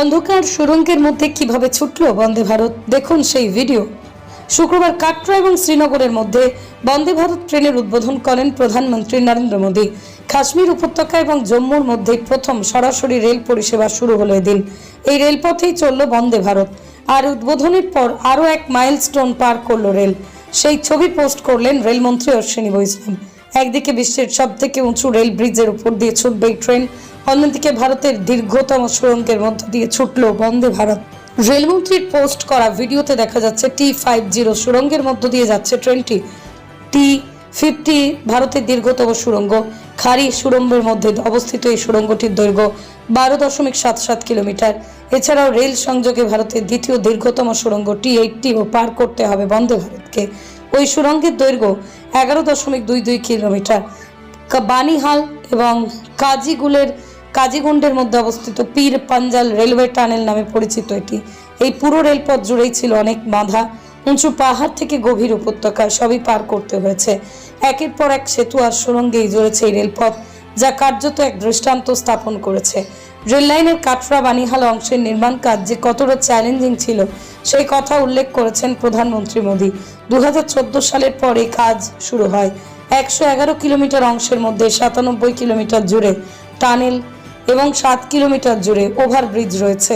অন্ধকার সুরঙ্গের মধ্যে কীভাবে ছুটল বন্দে ভারত? দেখুন সেই ভিডিও। শুক্রবার কাটরা এবং শ্রীনগরের মধ্যে বন্দে ভারত ট্রেনের উদ্বোধন করেন প্রধানমন্ত্রী নরেন্দ্র মোদী। কাশ্মীর উপত্যকা এবং জম্মুর মধ্যে প্রথম সরাসরি রেল পরিষেবা শুরু হলো এদিন। এই রেলপথেই চলল বন্দে ভারত। আর উদ্বোধনের পর আরও এক মাইলস্টোন পার করল রেল। সেই ছবি পোস্ট করলেন রেলমন্ত্রী অশ্বিনী বৈষ্ণব একদিকে বিশ্বের সব থেকে উঁচু রেল ব্রিজের উপর দিয়ে ছুটবে ট্রেন অন্যদিকে ভারতের দীর্ঘতম সুড়ঙ্গের মধ্য দিয়ে ছুটল বন্দে ভারত। রেলমন্ত্রীর পোস্ট করা ভিডিওতে দেখা যাচ্ছে, টি ফাইভ জিরো সুড়ঙ্গের মধ্য দিয়ে যাচ্ছে ট্রেনটি। টি ফিফটি ভারতের দীর্ঘতম সুড়ঙ্গ। খারি সুড়ঙ্গের মধ্যে অবস্থিত এই সুড়ঙ্গটির দৈর্ঘ্য বারো দশমিক সাত সাত কিলোমিটার। এছাড়াও রেল সংযোগে ভারতের দ্বিতীয় দীর্ঘতম সুড়ঙ্গ টি এইটটিও পার করতে হবে বন্দে ভারতকে। ওই সুড়ঙ্গের দৈর্ঘ্য এগারো দশমিক দুই দুই কিলোমিটার। বানিহাল এবং কাজিগুলের কাজিগুন্ডের মধ্যে অবস্থিত পীর পাঞ্জাল রেলওয়ে টানেল নামে পরিচিত এটি। এই পুরো রেলপথ জুড়েই ছিল অনেক বাঁধা। উঁচু পাহাড় থেকে গভীর উপত্যকা সবই পার করতে হয়েছে। একের পর এক সেতু আর সুরঙ্গেই জুড়েছে এই রেলপথ, যা কার্যত এক দৃষ্টান্ত স্থাপন করেছে। রেল লাইনের কাটরা বানিহাল অংশের নির্মাণ কাজ যে কতটা চ্যালেঞ্জিং ছিল, সেই কথা উল্লেখ করেছেন প্রধানমন্ত্রী মোদী। দু হাজার চোদ্দ সালের পর এই কাজ শুরু হয়। একশো এগারো কিলোমিটার অংশের মধ্যে সাতানব্বই কিলোমিটার জুড়ে টানেল এবং সাত কিলোমিটার জুড়ে ওভারব্রিজ রয়েছে।